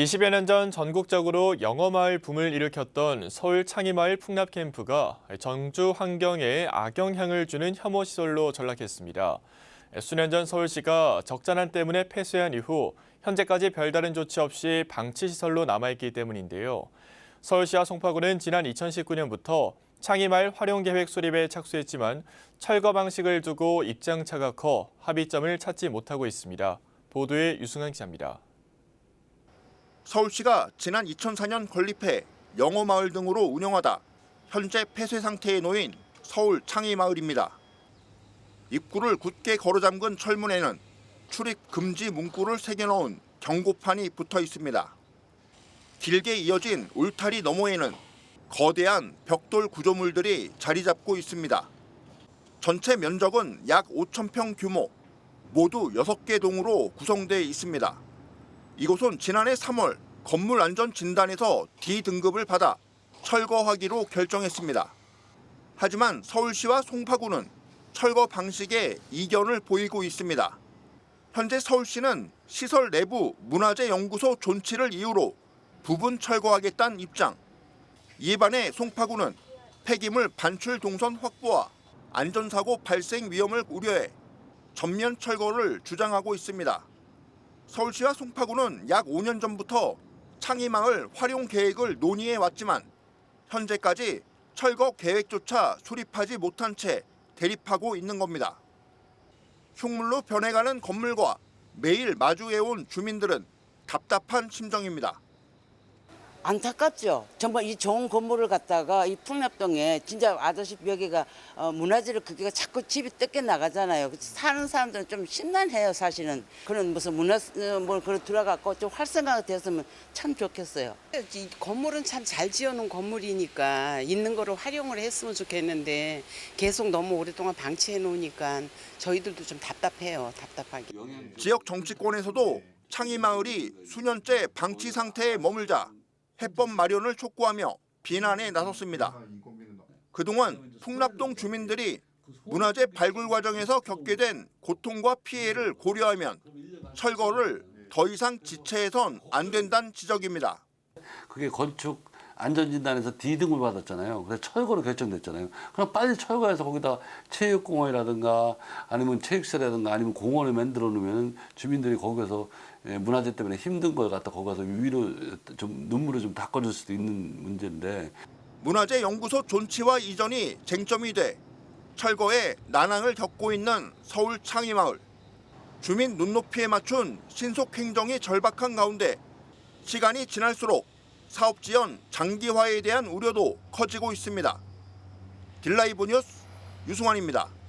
20여 년 전 전국적으로 영어마을 붐을 일으켰던 서울 창의마을 풍납캠프가 전주 환경에 악영향을 주는 혐오 시설로 전락했습니다. 수년 전 서울시가 적자난 때문에 폐쇄한 이후 현재까지 별다른 조치 없이 방치 시설로 남아있기 때문인데요. 서울시와 송파구는 지난 2019년부터 창의마을 활용계획 수립에 착수했지만 철거 방식을 두고 입장차가 커 합의점을 찾지 못하고 있습니다. 보도에 유승환 기자입니다. 서울시가 지난 2004년 건립해 영어마을 등으로 운영하다 현재 폐쇄 상태에 놓인 서울 창의마을입니다. 입구를 굳게 걸어 잠근 철문에는 출입 금지 문구를 새겨놓은 경고판이 붙어 있습니다. 길게 이어진 울타리 너머에는 거대한 벽돌 구조물들이 자리 잡고 있습니다. 전체 면적은 약 5천 평 규모, 모두 6개 동으로 구성되어 있습니다. 이곳은 지난해 3월 건물 안전 진단에서 D등급을 받아 철거하기로 결정했습니다. 하지만 서울시와 송파구는 철거 방식에 이견을 보이고 있습니다. 현재 서울시는 시설 내부 문화재 연구소 존치를 이유로 부분 철거하겠다는 입장. 이에 반해 송파구는 폐기물 반출 동선 확보와 안전사고 발생 위험을 우려해 전면 철거를 주장하고 있습니다. 서울시와 송파구는 약 5년 전부터 창의마을 활용 계획을 논의해 왔지만 현재까지 철거 계획조차 수립하지 못한 채 대립하고 있는 겁니다. 흉물로 변해가는 건물과 매일 마주해온 주민들은 답답한 심정입니다. 안타깝죠. 정말 이 좋은 건물을 갖다가 이 풍납동에 진짜 아저씨 여기가 어, 문화재를 그기가 자꾸 집이 뜯겨 나가잖아요. 그래서 사는 사람들은 좀 심란해요, 사실은. 그런 무슨 문화 어, 뭘 그런 들어갖고 좀 활성화가 됐으면 참 좋겠어요. 이 건물은 참 잘 지어놓은 건물이니까 있는 거를 활용을 했으면 좋겠는데 계속 너무 오랫동안 방치해 놓으니까 저희들도 좀 답답해요. 답답하게. 지역 정치권에서도 창의마을이 수년째 방치 상태에 머물자 해법 마련을 촉구하며 비난에 나섰습니다. 그동안 풍납동 주민들이 문화재 발굴 과정에서 겪게 된 고통과 피해를 고려하면 철거를 더 이상 지체해선 안 된다는 지적입니다. 그게 건축 안전진단에서 D등을 받았잖아요. 그래서 철거로 결정됐잖아요. 그럼 빨리 철거해서 거기다 체육공원이라든가 아니면 체육시설이라든가 아니면 공원을 만들어 놓으면 주민들이 거기서 예, 문화재 때문에 힘든 걸 갖다 거기 가서 위로 좀 눈물을 좀 닦아줄 수도 있는 문제인데 문화재 연구소 존치와 이전이 쟁점이 돼 철거에 난항을 겪고 있는 서울 창의마을. 주민 눈높이에 맞춘 신속 행정이 절박한 가운데 시간이 지날수록 사업 지연 장기화에 대한 우려도 커지고 있습니다. 딜라이브 뉴스 유승환입니다.